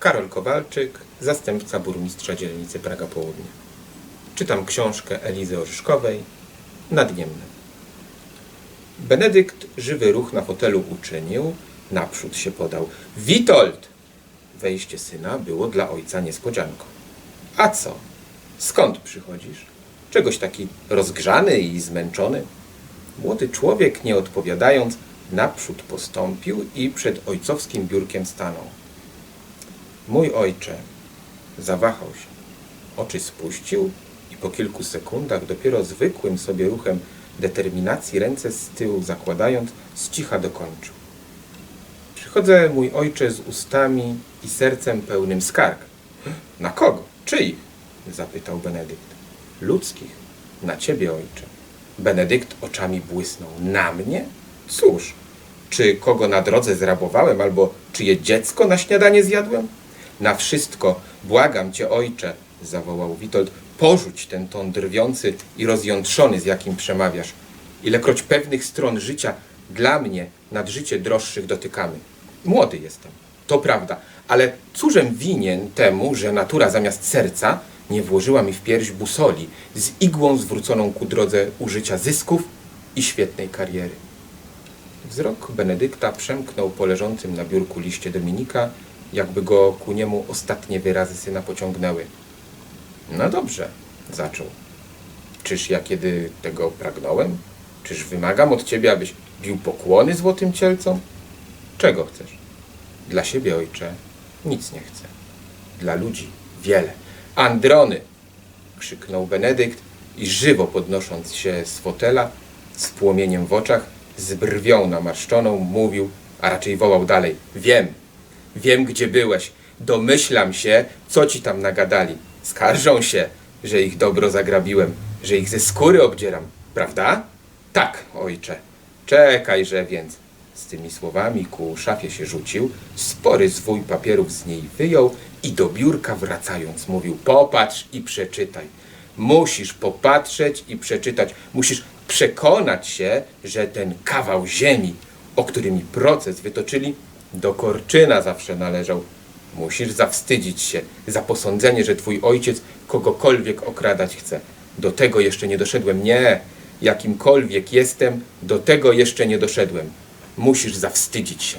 Karol Kowalczyk, zastępca burmistrza dzielnicy Praga Południe. Czytam książkę Elizy Orzeszkowej Nadniemne. Benedykt żywy ruch na fotelu uczynił, naprzód się podał. Witold! Wejście syna było dla ojca niespodzianką. A co? Skąd przychodzisz? Czegoś taki rozgrzany i zmęczony? Młody człowiek, nie odpowiadając, naprzód postąpił i przed ojcowskim biurkiem stanął. Mój ojcze zawahał się. Oczy spuścił i po kilku sekundach, dopiero zwykłym sobie ruchem determinacji, ręce z tyłu zakładając, z cicha dokończył. Przychodzę, mój ojcze, z ustami i sercem pełnym skarg. Na kogo? Czyich? zapytał Benedykt. Ludzkich. Na ciebie, ojcze. Benedykt oczami błysnął. Na mnie? Cóż, czy kogo na drodze zrabowałem, albo czyje dziecko na śniadanie zjadłem? Na wszystko, błagam cię, ojcze, zawołał Witold, porzuć ten ton drwiący i rozjątrzony, z jakim przemawiasz. Ilekroć pewnych stron życia dla mnie nad życie droższych dotykamy. Młody jestem, to prawda, ale cóżem winien temu, że natura zamiast serca nie włożyła mi w pierś busoli z igłą zwróconą ku drodze użycia zysków i świetnej kariery. Wzrok Benedykta przemknął po leżącym na biurku liście Dominika, jakby go ku niemu ostatnie wyrazy syna pociągnęły. No dobrze, zaczął. Czyż ja kiedy tego pragnąłem? Czyż wymagam od ciebie, abyś bił pokłony złotym cielcom? Czego chcesz? Dla siebie, ojcze, nic nie chcę. Dla ludzi wiele. Androny! krzyknął Benedykt i żywo podnosząc się z fotela, z płomieniem w oczach, z brwią namarszczoną, mówił, a raczej wołał dalej: Wiem, wiem gdzie byłeś, domyślam się, co ci tam nagadali. Skarżą się, że ich dobro zagrabiłem, że ich ze skóry obdzieram, prawda? Tak, ojcze. Czekajże więc. Z tymi słowami ku szafie się rzucił, spory zwój papierów z niej wyjął i do biurka wracając mówił: Popatrz i przeczytaj. Musisz popatrzeć i przeczytać. Musisz przekonać się, że ten kawał ziemi, o który mi proces wytoczyli, do Korczyna zawsze należał. Musisz zawstydzić się za posądzenie, że twój ojciec kogokolwiek okradać chce. Do tego jeszcze nie doszedłem. Nie, jakimkolwiek jestem, do tego jeszcze nie doszedłem. Musisz zawstydzić się.